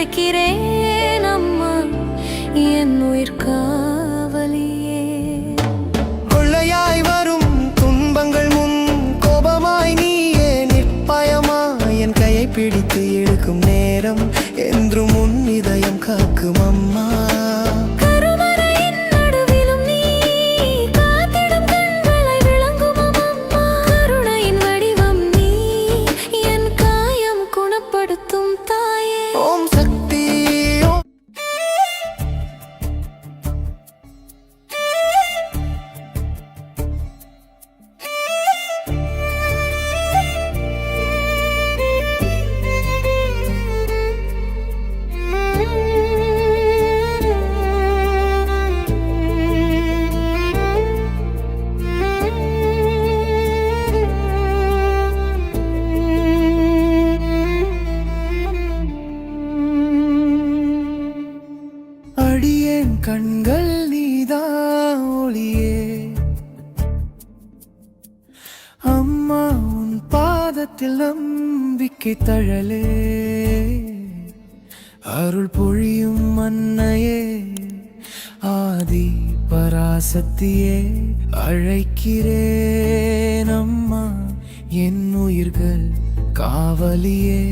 மறக்கிறேன். வாழ்க்கை தழலே அருள் பொழியும் மன்னையே ஆதி பராசக்தியே அழைக்கிறேன் அம்மா என் உயிர்கள் காவலியே.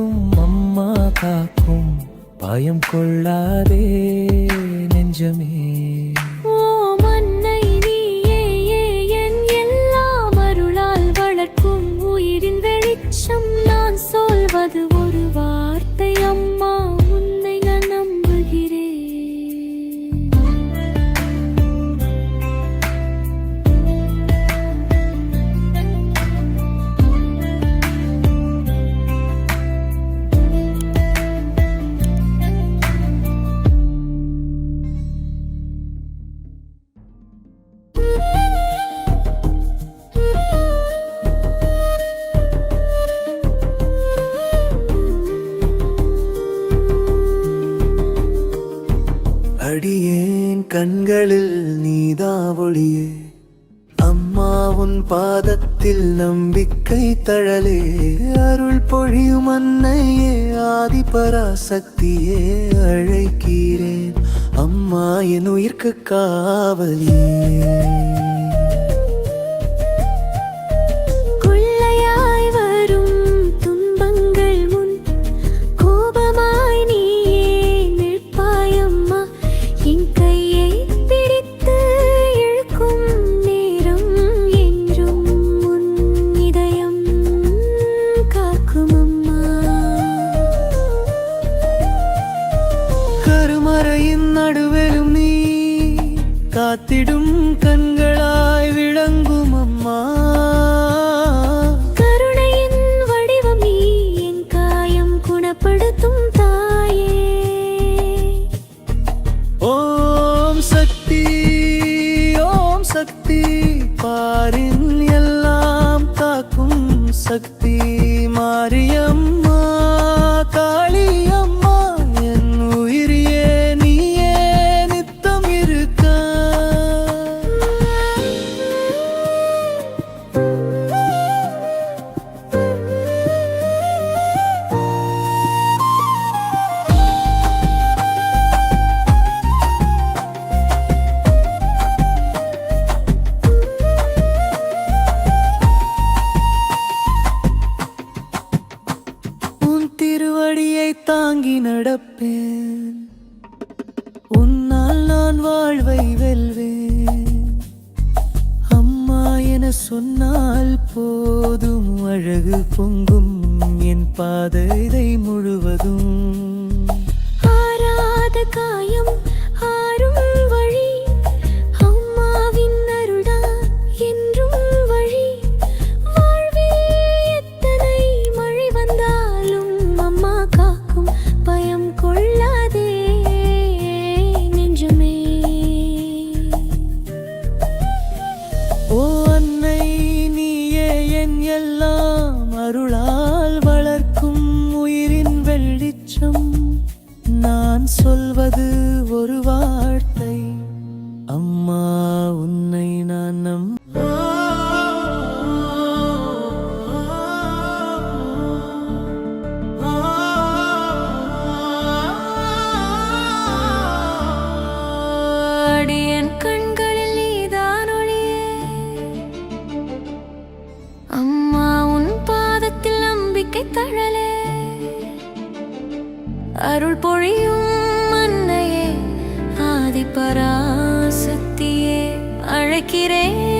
காத்தும் அம்மா காக்கும். பயம் கொள்ளாதே நெஞ்சமே. நம்பிக்கை தழலே அருள் பொழியும் அன்னையே ஆதி பராசக்தியே அழைக்கிறேன். அம்மா என் உயிர்க்கு காவலியே கடப்பேன் உன்னால் நான் வாழ்வை வெல்வேன். அம்மா என சொன்னால் அருள் பொழியும் மன்னையே ஆதிபராசக்தியே அழைக்கிறேன்.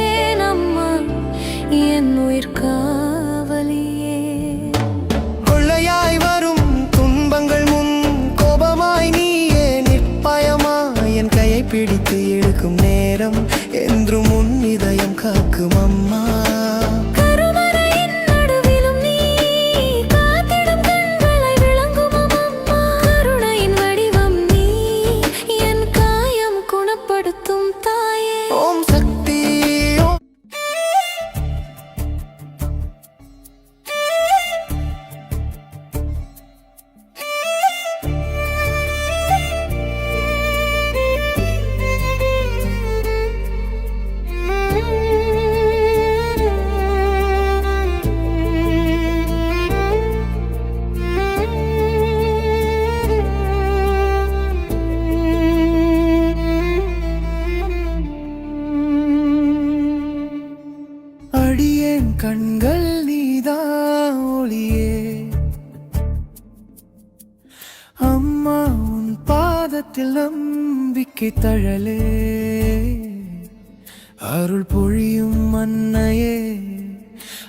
பொழியும் மன்னையே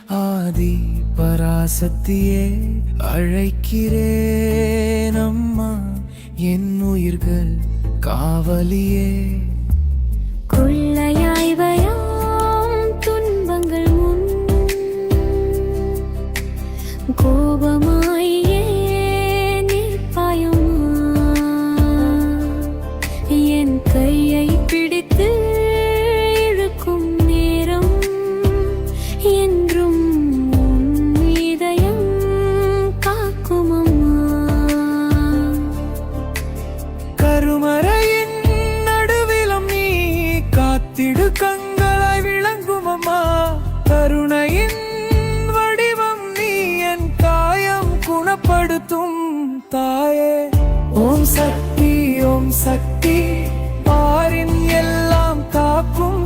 ஆதி பராசக்தியே அழைக்கிறேன் அம்மா என் உயிர்கள் காவலியே.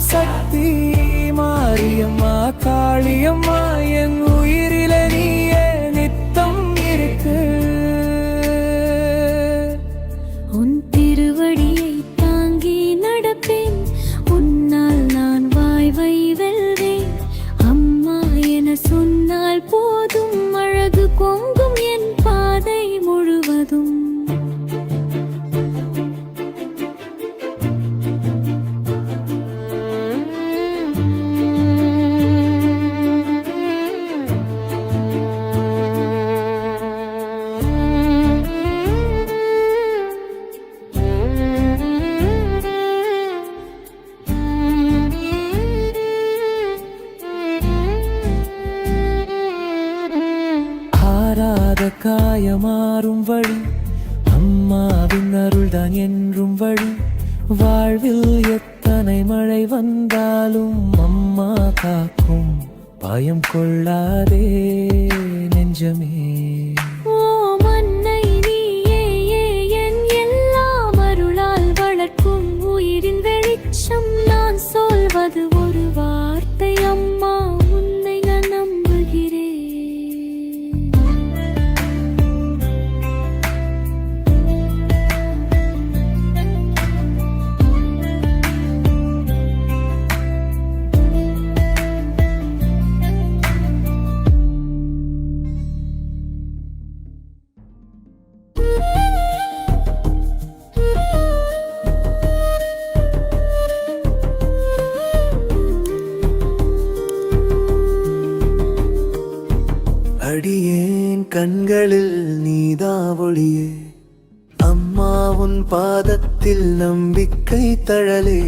சக்தி மாரியம்மா காளியம்மா என் வழி. அம்மாவின் அருள்தான் என்றும் வழி. வாழ்வில் எத்தனை மழை வந்தாலும் அம்மா காக்கும். பயம் கொள்ளாதே நெஞ்சமே. அடியேன் கண்களில் நீதா ஒளியே. அம்மா உன் பாதத்தில் நம்பிக்கை தழலே.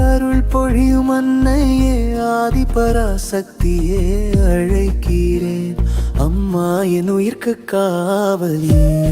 அருள் பொழியும் அன்னையே ஆதி பராசக்தியே அழைக்கிறேன். அம்மா என் உயிர்க்கு காவலியே.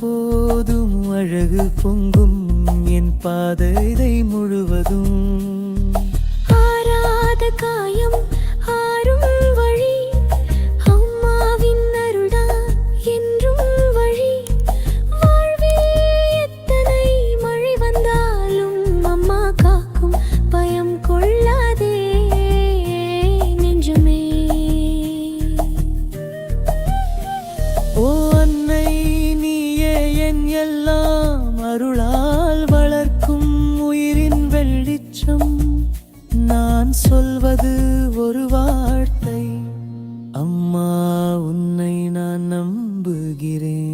போதும் அழகு பொங்கும் என் பாதை முழுவதும். ஆராத காயம் ஆறும் வழி அம்மாவின் அருளா என்றும் வழி. வாழ்வில் எத்தனை மழை வந்தாலும் அம்மா காக்கும் பயம் கொள்ளாதே நெஞ்சமே. ஓ என் எல்லாம் அருளால் வளர்க்கும் உயிரின் வெளிச்சம் நான் சொல்வது ஒரு வார்த்தை. அம்மா உன்னை நான் நம்புகிறேன்.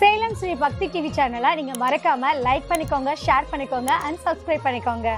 சேலம் ஸ்ரீ பக்தி டிவி சேனலை நீங்கள் மறக்காமல் லைக் பண்ணிக்கோங்க ஷேர் பண்ணிக்கோங்க அண்ட் சப்ஸ்கிரைப் பண்ணிக்கோங்க.